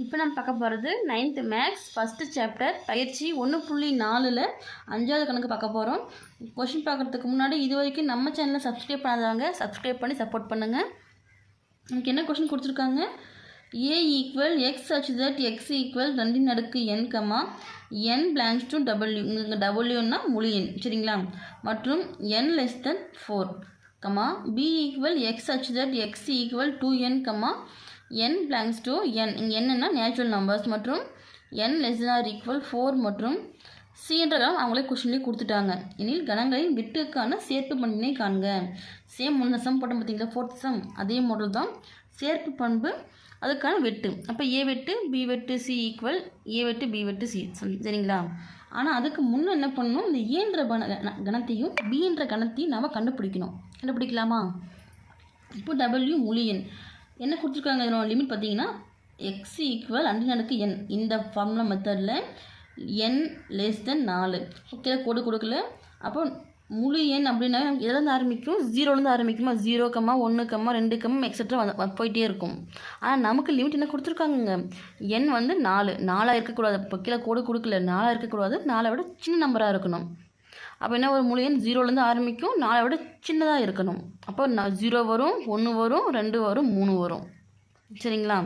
இப்போ நம்ம பார்க்க போகிறது நைன்த்து மேக்ஸ் ஃபஸ்ட்டு சாப்டர் பயிற்சி ஒன்று புள்ளி நாலில் அஞ்சாவது கணக்கு பார்க்க போகிறோம் கொஷின் பார்க்குறதுக்கு முன்னாடி இது வரைக்கும் நம்ம சேனலை சப்ஸ்கிரைப் பண்ணாதவங்க சப்ஸ்கிரைப் பண்ணி சப்போர்ட் பண்ணுங்கள் நமக்கு என்ன கொஷின் கொடுத்துருக்காங்க? A equal x such that x equal ரெண்டு நடுக்கு n comma n belongs to W டபுள்யூன்னா டபிள்யூன்னா முழு எண் சரிங்களா? மற்றும் n less than four comma B equal x such that x equal two n comma n belongs to N இங்கே என்னென்னா natural numbers மற்றும் n less or equal four மற்றும் C என்ற கணம் அவங்களே கொஷின்லேயே கொடுத்துட்டாங்க. எனில் கணங்களின் விட்டுக்கான சேர்ப்பு பண்பினை காண்க. சேம் முன்ன சம் போட்டோம் பார்த்தீங்களா? ஃபோர்த் சம் அதே மாடல் தான் சேர்ப்பு பண்பு. அதுக்கான வெட்டு. அப்போ ஏ வெட்டு பி வெட்டு சி ஈக்குவல் ஏ வெட்டு பி வெட்டு சி சரிங்களா? ஆனால் அதுக்கு முன்னே என்ன பண்ணணும்? இந்த ஏன்ற கண கண- கணத்தையும் பிஎன்ற கணத்தையும் நாம் கண்டுபிடிக்கணும். கண்டுபிடிக்கலாமா? இப்போ டபிள்யூ முழு என்ன கொடுத்துருக்காங்க? இதனோட லிமிட் பார்த்தீங்கன்னா எக்ஸ் ஈக்குவல் அண்டு அடுக்கு என் இந்த ஃபார்முலா மெத்தடில் என் லெஸ் தென் நாலு. ஓகே கோடு கொடுக்கல. அப்போ முழு எண் அப்படின்னா எதுலேருந்து ஆரம்பிக்கும்? ஜீரோலேருந்து ஆரம்பிக்குமா? ஜீரோ கம்மா ஒன்று கம்மா ரெண்டு கம்மா எக்ஸட்ரா வந்து போயிட்டே இருக்கும். ஆனால் நமக்கு லிமிட் என்ன கொடுத்துருக்காங்க எண் வந்து நாலு. நாலாக இருக்கக்கூடாது. இப்போ கீழே கோடு கொடுக்கல. நாலாக இருக்கக்கூடாது. நாலை விட சின்ன நம்பராக இருக்கணும். அப்போ என்ன ஒரு முழு எண் ஜீரோலேருந்து ஆரம்பிக்கும். நாளை விட சின்னதாக இருக்கணும். அப்போ நான் ஜீரோ வரும் ஒன்று வரும் ரெண்டு வரும் மூணு வரும். சரிங்களா?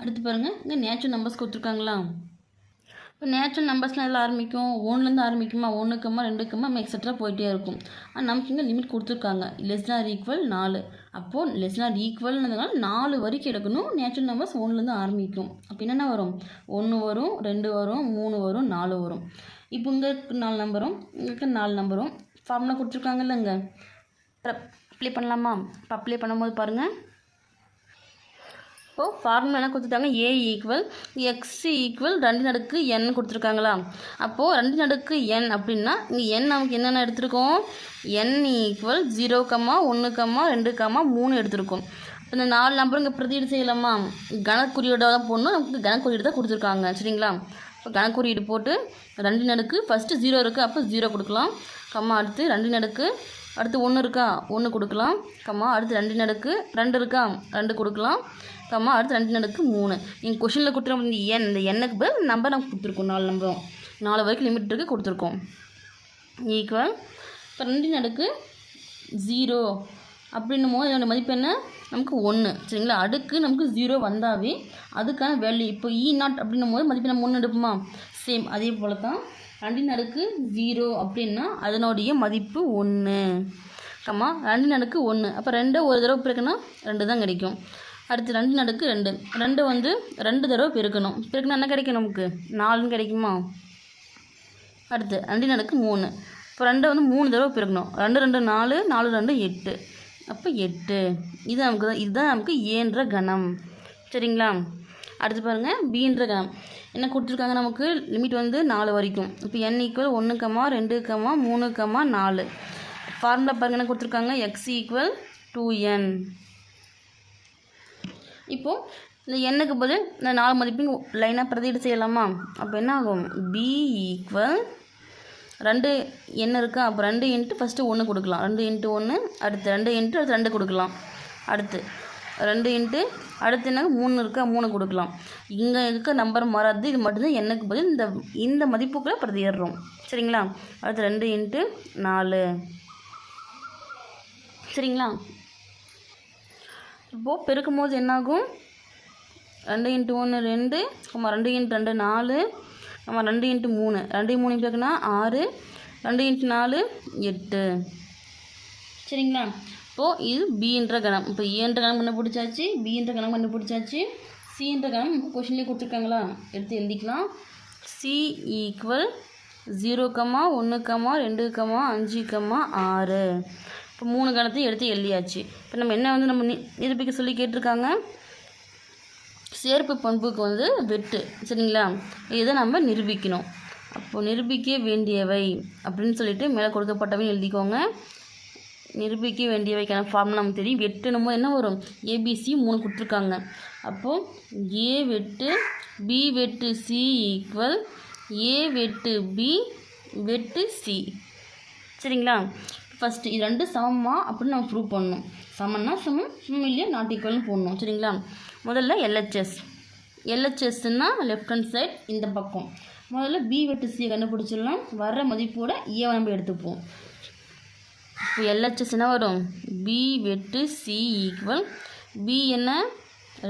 அடுத்து பாருங்கள் இங்கே நேச்சுரல் நம்பர்ஸ் கொடுத்துருக்காங்களா? இப்போ நேச்சுரல் நம்பர்ஸ்லாம் எல்லாம் ஆரம்பிக்கும்? ஒன்றுலேருந்து ஆரம்பிக்குமா? ஒன்றுக்கம்மா ரெண்டுக்குமா? எக்ஸட்ரா போயிட்டே இருக்கும். ஆனால் நமக்கு இங்கே லிமிட் கொடுத்துருக்காங்க. லெஸ் ஆர் ஈக்குவல் நாலு. அப்போது லெஸ் ஆர் ஈக்குவல்னதுனால நாலு வரைக்கும் எடுக்கணும். நேச்சுரல் நம்பர்ஸ் ஒன்றுலேருந்து ஆரம்பிக்கும். அப்போ என்னென்ன வரும்? ஒன்று வரும் ரெண்டு வரும் மூணு வரும் நாலு வரும். இப்போ உங்களுக்கு நாலு நம்பரும் உங்களுக்கு நாலு நம்பரும் ஃபார்ம்லாம் கொடுத்துருக்காங்க இல்லைங்க அப்ளை பண்ணலாமா? இப்போ அப்ளை பண்ணும்போது பாருங்கள் இப்போது ஃபார்முலா என்ன கொடுத்துட்டாங்க. ஏ ஈக்குவல் எக்ஸ் ஈக்குவல் ரெண்டு நடுக்கு என் கொடுத்துருக்காங்களா? அப்போது ரெண்டு நடுக்கு என் அப்படின்னா இங்கே என் நமக்கு என்னென்ன எடுத்திருக்கோம்? என் ஈக்குவல் ஜீரோ கம்மா ஒன்று கம்மா ரெண்டு கம்மா மூணு எடுத்திருக்கோம். இப்போ இந்த நாலு நம்பர் இங்கே செய்யலாமா? கணக்குறியோட தான் போடணும் நமக்கு கணக்குறியீடு தான் கொடுத்துருக்காங்க. சரிங்களா? கணக்குறியீடு போட்டு ரெண்டு நடுக்கு. ஃபஸ்ட்டு ஜீரோ இருக்குது அப்போ ஜீரோ கொடுக்கலாம். கம்மா அடுத்து ரெண்டு நடுக்கு. அடுத்து ஒன்று இருக்கா? ஒன்று கொடுக்கலாம். கம்மா அடுத்து ரெண்டு நடுக்கு. ரெண்டு இருக்கா? ரெண்டு கொடுக்கலாம். கம்மா அடுத்து ரெண்டு நடுக்கு மூணு. நீங்கள் கொஷினில் கொடுத்துருக்க இந்த எண் இந்த எண்ணுக்கு பதில் நம்பர் நம்ம கொடுத்துருக்கோம் நாலு நம்பரும் நாலு வரைக்கும் லிமிட் இருக்குது கொடுத்துருக்கோம். ஈக்குவல் இப்போ ரெண்டு நடுக்கு ஜீரோ அப்படின்னும் போது இதோட மதிப்பு என்ன? நமக்கு ஒன்று சரிங்களா? அடுக்கு நமக்கு ஜீரோ வந்தாவே அதுக்கான வேல்யூ இப்போ e இ நாட் அப்படின்னும் போது மதிப்பு நம்ம ஒன்று எடுப்போமா? சேம் அதே போல் தான் ரெண்டின் அடுக்கு ஜீரோ அப்படின்னா அதனுடைய மதிப்பு ஒன்று கம்மா ரெண்டு நடுக்கு ஒன்று அப்போ ரெண்டு ஒரு தடவை பிறக்குன்னா ரெண்டு தான் கிடைக்கும். அடுத்து ரெண்டு நடுக்கு ரெண்டு. ரெண்டு வந்து ரெண்டு தடவை பெருக்கணும். பெருக்குனா என்ன கிடைக்கும் நமக்கு? நாலுன்னு கிடைக்குமா? அடுத்து ரெண்டு நடுக்கு மூணு. இப்போ ரெண்டை வந்து மூணு தடவை பெருக்கணும். ரெண்டு ரெண்டு நாலு நாலு ரெண்டு எட்டு. அப்போ எட்டு. இது நமக்கு தான் இதுதான் நமக்கு ஏன்ற கணம். சரிங்களா? அடுத்து பாருங்கள் பீன்ற கணம். என்ன கொடுத்துருக்காங்க நமக்கு? லிமிட் வந்து நாலு வரைக்கும். இப்போ என் ஈக்குவல் ஒன்று கம்மா ரெண்டு கம்மா மூணு கம்மா நாலு. ஃபார்முலா பாருங்க என்ன கொடுத்துருக்காங்க? எக்ஸ் ஈக்குவல் டூ என் இப்போது இந்த எண்ணுக்கு பதில் இந்த நாலு மதிப்பையும் லைனாக பிரதியீடு செய்யலாமா? அப்போ என்ன ஆகும்? பி ஈக்குவல் ரெண்டு எண்ணெய் இருக்கா அப்போ ரெண்டு இன்ட்டு ஃபஸ்ட்டு ஒன்று கொடுக்கலாம். ரெண்டு இன்ட்டு ஒன்று அடுத்து ரெண்டு இன்ட்டு அடுத்து ரெண்டு கொடுக்கலாம். அடுத்து ரெண்டு இன்ட்டு அடுத்து என்ன? மூணு இருக்கா மூணு கொடுக்கலாம். இங்கே இருக்க நம்பர் மாறாது இது மட்டும்தான் எண்ணுக்கு பதில். இந்த இந்த மதிப்புக்குள்ளே பிரதியிடுறோம். சரிங்களா? அடுத்து ரெண்டு இன்ட்டு நாலு. சரிங்களா? இப்போது பெருக்கும் போது என்னாகும்? ரெண்டு இன்ட்டு ஒன்று ரெண்டு ஆமாம் ரெண்டு இன்ட்டு ரெண்டு நாலு. ஆமாம் ரெண்டு இன்ட்டு மூணு. ரெண்டு மூணு பேருக்குன்னா ஆறு ரெண்டு இன்ட்டு நாலு எட்டு. சரிங்களா? இப்போது இது பின்ற கணம். இப்போ ஏன்ற கணம் கண்டுபிடிச்சாச்சு பின்ற கணம் கண்டுபிடிச்சாச்சு சின்ற கணம் கொஷின்லேயே கொடுத்துருக்காங்களா? எடுத்து எழுதிக்கலாம். சி ஈக்குவல் ஜீரோ கம்மா ஒன்று கம்மா ரெண்டு கம்மா அஞ்சு கம்மா ஆறு. இப்போ மூணு கணத்தையும் எடுத்து எழுதியாச்சு. இப்போ நம்ம என்ன வந்து நம்ம நிரூபிக்க சொல்லி கேட்டிருக்காங்க? சேர்ப்பு பண்புக்கு வந்து வெட்டு சரிங்களா? இதை நம்ம நிரூபிக்கணும். அப்போ நிரூபிக்க வேண்டியவை அப்படின்னு சொல்லிட்டு மேலே கொடுக்கப்பட்டவை எழுதிக்கோங்க. நிரூபிக்க வேண்டியவைக்கான ஃபார்ம் நமக்கு தெரியும். வெட்டுனும் போது என்ன வரும்? ஏபிசி மூணு கொடுத்துருக்காங்க. அப்போது ஏ வெட்டு பி வெட்டு சி ஈக்குவல் ஏ வெட்டு பி வெட்டு சி சரிங்களா? ஃபஸ்ட்டு இது ரெண்டு சமமாக அப்படின்னு நம்ம ப்ரூவ் பண்ணணும். சமன்னா சமம் சமம் இல்லையா நாட் ஈக்குவல்னு போடணும். சரிங்களா? முதல்ல எல்ஹெச்எஸ் எல்ஹெச்எஸ்ன்னா லெஃப்ட் ஹேண்ட் சைட் இந்த பக்கம். முதல்ல பி வெட்டு சியை கண்டுபிடிச்சிடலாம். வர்ற மதிப்போட e ஏ நம்ம எடுத்துப்போம். இப்போ எல்ஹெச்எஸ் என்ன வரும்? பி வெட்டு சி ஈக்குவல் பி என்ன?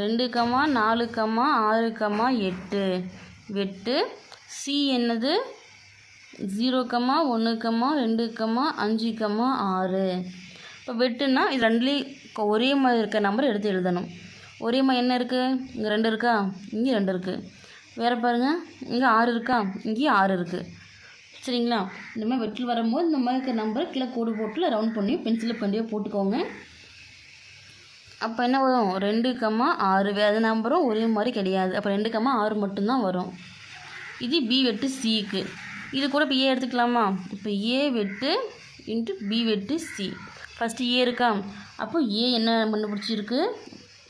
ரெண்டு கமா நாலு கமா ஆறு கமா எட்டு வெட்டு. சி என்னது? ஜீரோ கமா ஒன்று கமா ரெண்டு கமா அஞ்சு கமா ஆறு. இப்போ வெட்டுனா இது ரெண்டுலேயும் ஒரே மாதிரி இருக்க நம்பர் எடுத்து எழுதணும். ஒரேமா என்ன இருக்குது இங்கே ரெண்டு இருக்கா? இங்கே ரெண்டு இருக்குது வேறு பாருங்கள் இங்கே ஆறு இருக்கா? இங்கேயும் ஆறு இருக்குது சரிங்களா? இந்த மாதிரி வெட்டில் வரும்போது இந்த மாதிரி இருக்கிற நம்பரை கீழே கோடு போட்டு ரவுண்ட் பண்ணி பென்சிலில் பண்ணியே போட்டுக்கோங்க. அப்போ என்ன வரும்? ரெண்டு கம்மா ஆறு. வேறு நம்பரும் ஒரே மாதிரி கிடையாது. அப்போ ரெண்டு கம்மா ஆறு மட்டும்தான் வரும். இது பி வெட்டு சிக்கு இது கூட இப்போ ஏ எடுத்துக்கலாமா? இப்போ ஏ வெட்டு இன்ட்டு பி வெட்டு சி ஃபஸ்ட்டு ஏ இருக்கா? அப்போ ஏ என்ன கண்டுபிடிச்சிருக்கு?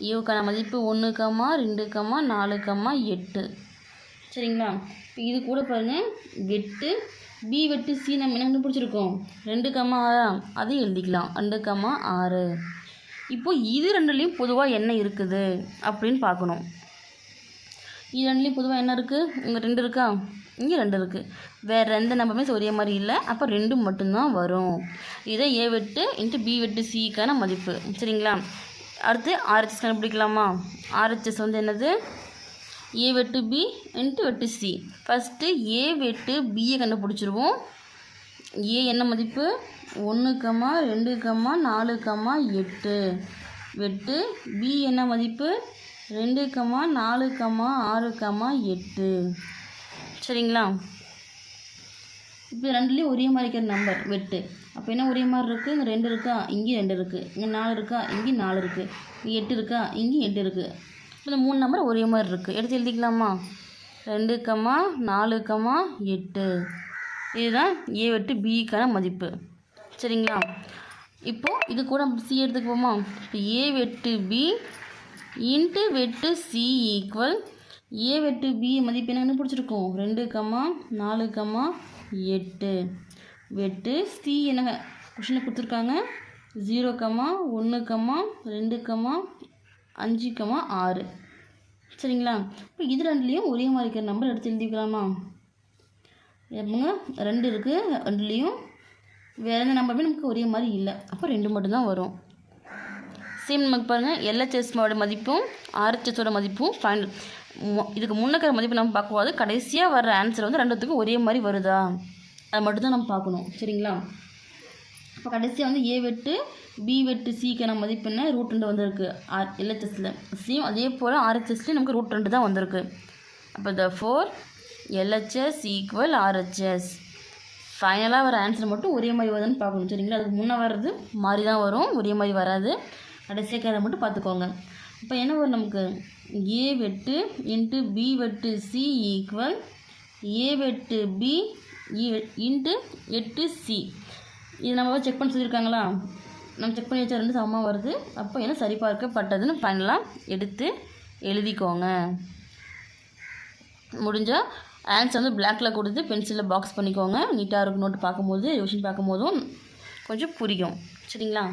ஏவுக்கான மதிப்பு ஒன்று கம்மா ரெண்டு கம்மா நாலு கம்மா எட்டு. சரிங்களா? இப்போ இது கூட பாருங்கள் எட்டு பி வெட்டு சி நம்ம என்ன கண்டுபிடிச்சிருக்கோம்? ரெண்டு கம்மா ஆறா? அதையும் எழுதிக்கலாம். ரெண்டு கம்மா ஆறு. இப்போ இது ரெண்டுலேயும் பொதுவாக என்ன இருக்குது அப்படின்னு பார்க்கணும். இது ரெண்டுலேயும் பொதுவாக என்ன இருக்குது இங்கே ரெண்டு இருக்கா? இங்கே ரெண்டு இருக்குது வேறு எந்த நம்பருமே ஒரே மாதிரி இல்லை. அப்போ ரெண்டு மட்டும்தான் வரும். இதை ஏ வெட்டு இன்ட்டு பி வெட்டு சிக்கான மதிப்பு. சரிங்களா? அடுத்து ஆர்ஹெச்எஸ் கண்டுபிடிக்கலாமா? ஆர்ஹெச்எஸ் வந்து என்னது? ஏ வெட்டு பி இன்ட்டு வெட்டு சி ஃபஸ்ட்டு ஏ வெட்டு பியை கண்டுபிடிச்சிருவோம். ஏ என்ன மதிப்பு? ஒன்று கம்மா ரெண்டு கம்மா நாலு கம்மா எட்டு. வெட்டு பி என்ன மதிப்பு? ரெண்டு கம்மா நாலு கம்மா ஆறு கம்மா எட்டு. சரிங்களா? இப்போ ரெண்டுலேயும் ஒரே மாதிரி இருக்கிற நம்பர் வெட்டு அப்போ என்ன ஒரே மாதிரி இருக்குது இங்கே ரெண்டு இருக்கா? இங்கேயும் ரெண்டு இருக்குது இங்கே நாலு இருக்கா? இங்கேயும் நாலு இருக்குது இங்கே எட்டு இருக்கா? இங்கேயும் எட்டு இருக்குது இந்த மூணு நம்பர் ஒரே மாதிரி இருக்குது எடுத்து எழுதிக்கலாமா? ரெண்டு கம்மா நாலு கம்மா எட்டு. இதுதான் ஏ வெட்டு பிக்கான மதிப்பு. சரிங்களா? இப்போது இது கூட சி எடுத்துக்குவோமா? இப்போ ஏ வெட்டு பி இன்ட்டு வெட்டு சி ஈக்குவல் ஏ வெட்டு பி மதிப்பு என்ன கண்டுபிடிச்சிருக்கோம் ரெண்டு கம்மா நாலு கம்மா எட்டு. வெட்டு சி என்ன கொஷினில் கொடுத்துருக்காங்க. ஜீரோ கம்மா ஒன்று கம்மா ரெண்டு கம்மா அஞ்சு கம்மா ஆறு. சரிங்களா? இப்போ இது ரெண்டுலேயும் ஒரே மாதிரி இருக்கிற நம்பர் எடுத்து எழுதிக்கலாமா? எப்போங்க ரெண்டு இருக்குது ரெண்டுலேயும் வேறு எந்த நம்பருமே நமக்கு ஒரே மாதிரி இல்லை. அப்போ ரெண்டு மட்டும்தான் வரும். சேம் நமக்கு பாருங்கள் எல்ஹெச்எஸ்மோட மதிப்பும் ஆர்ஹெச்எஸோட மதிப்பும் ஃபைனல் இதுக்கு முன்னக்கிற மதிப்பு நம்ம பார்க்கக்கூடாது கடைசியாக வர ஆன்சர் வந்து ரெண்டுத்துக்கும் ஒரே மாதிரி வருதா? அது மட்டும்தான் நம்ம பார்க்கணும் சரிங்களா? இப்போ கடைசியாக வந்து ஏ வெட்டு பி வெட்டு சிக்கான மதிப்பு ரூட் ரெண்டு வந்திருக்கு. ஆர் எல்ஹெச்எஸில் சியும் அதே போல் ஆர்ஹெச்எஸ்லேயும் நமக்கு ரூட் ரெண்டு தான் வந்திருக்கு. அப்போ த ஃபோர் எல்ஹெச்எஸ் ஈக்குவல் ஆர்ஹெச்எஸ் ஃபைனலாக வர ஆன்சர் மட்டும் ஒரே மாதிரி வருதுன்னு பார்க்கணும் சரிங்களா? அதுக்கு முன்னே வர்றது மாதிரி தான் வரும் ஒரே மாதிரி வராது. கடைசியாக கேரை மட்டும் பார்த்துக்கோங்க. இப்போ என்ன வரும் நமக்கு? ஏ வெட்டு இன்ட்டு பி வெட்டு சி ஈக்குவல் ஏ வெட்டு பி இன்ட்டு எட்டு சி இது நம்ம செக் பண்ண சொல்லியிருக்காங்களா? நம்ம செக் பண்ணி வச்சா ரெண்டு சமமாக வருது. அப்போ என்ன சரிபார்க்கப்பட்டதுன்னு பண்ணலாம். எடுத்து எழுதிக்கோங்க. முடிஞ்சால் ஆன்சர் வந்து பிளாக்கில் கொடுத்து பென்சிலில் பாக்ஸ் பண்ணிக்கோங்க. நீட்டாக இருக்கும் நோட்டு பார்க்கும்போது ரிவிஷன் பார்க்கும்போதும் கொஞ்சம் புரியும். சரிங்களா?